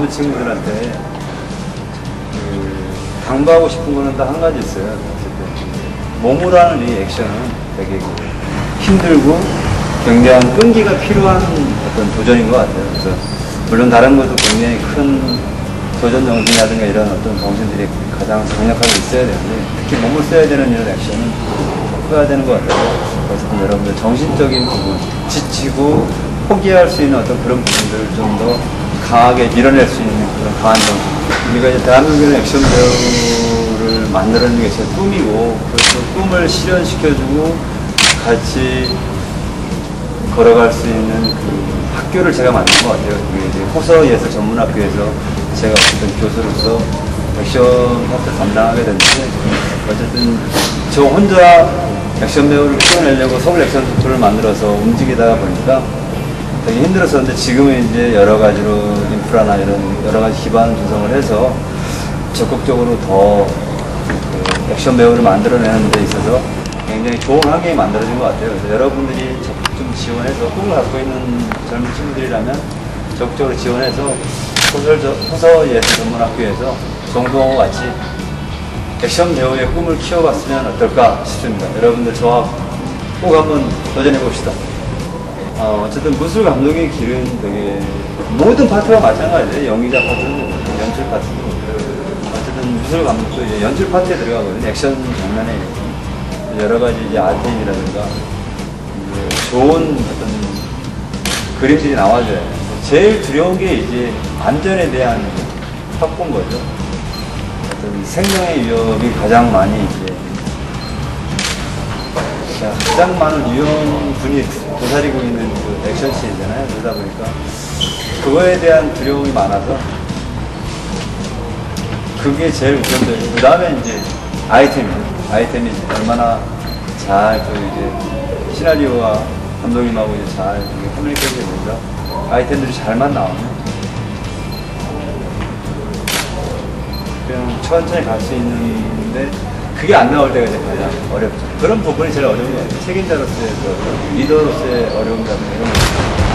젊은 친구들한테 그 당부하고 싶은 거는 딱 한 가지 있어요. 몸으로 하는 이 액션은 되게 그 힘들고 굉장한 끈기가 필요한 어떤 도전인 것 같아요. 그래서 물론 다른 것도 굉장히 큰 도전 정신이라든가 이런 어떤 정신들이 가장 강력하게 있어야 되는데 특히 몸을 써야 되는 이런 액션은 꼭 해야 되는 것 같아요. 어쨌든 여러분들 정신적인 부분, 지치고 포기할 수 있는 어떤 그런 부분들을 좀더 강하게 밀어낼 수 있는 그런 강한 정신. 우리가 이제 대한민국의 액션 배우를 만들어내는 게 제 꿈이고, 그래서 꿈을 실현시켜주고 같이 걸어갈 수 있는 그 학교를 제가 만든 것 같아요. 그게 이제 호서예술 전문학교에서 제가 어쨌든 교수로서 액션 파트 담당하게 됐는데, 어쨌든 저 혼자 액션 배우를 키워내려고 서울 액션 투표를 만들어서 움직이다가 보니까 되게 힘들었었는데 지금은 이제 여러 가지로 인프라나 이런 여러 가지 기반 조성을 해서 적극적으로 더 그 액션 배우를 만들어내는 데 있어서 굉장히 좋은 환경이 만들어진 것 같아요. 그래서 여러분들이 적극 좀 지원해서 꿈을 갖고 있는 젊은 친구들이라면 적극적으로 지원해서 소설, 호서 예술 전문학교에서 정동호와 같이 액션 배우의 꿈을 키워봤으면 어떨까 싶습니다. 여러분들 저와 꼭 한번 도전해 봅시다. 어, 어쨌든 무술 감독의 길은 되게 모든 파트가 마찬가지예요. 연기자 파트도 연출 파트도. 어쨌든 무술 감독도 이제 연출 파트에 들어가거든요. 액션 장면에 여러 가지 이제 아트이라든가 이제 좋은 어떤 그림들이 나와줘야 돼요. 제일 두려운 게 이제 안전에 대한 확보인 거죠. 어떤 생명의 위협이 가장 많이 이제 가장 많은 위험군이 도사리고 있는 그 액션씬이잖아요. 그러다 보니까 그거에 대한 두려움이 많아서 그게 제일 우선적이고 그 다음에 이제. 아이템이 이제 얼마나 잘그 이제 시나리오와 감독님하고 이제 잘 커뮤니케이션이 되면서 아이템들이 잘만 나오면 그냥 천천히 갈 수 있는데 그게 안 나올 때가 이제 가장 어렵죠. 그런 부분이 제일 어려운 것 같아요. 책임자로서의 그 리더로서의 어려움이라든가 이런 거.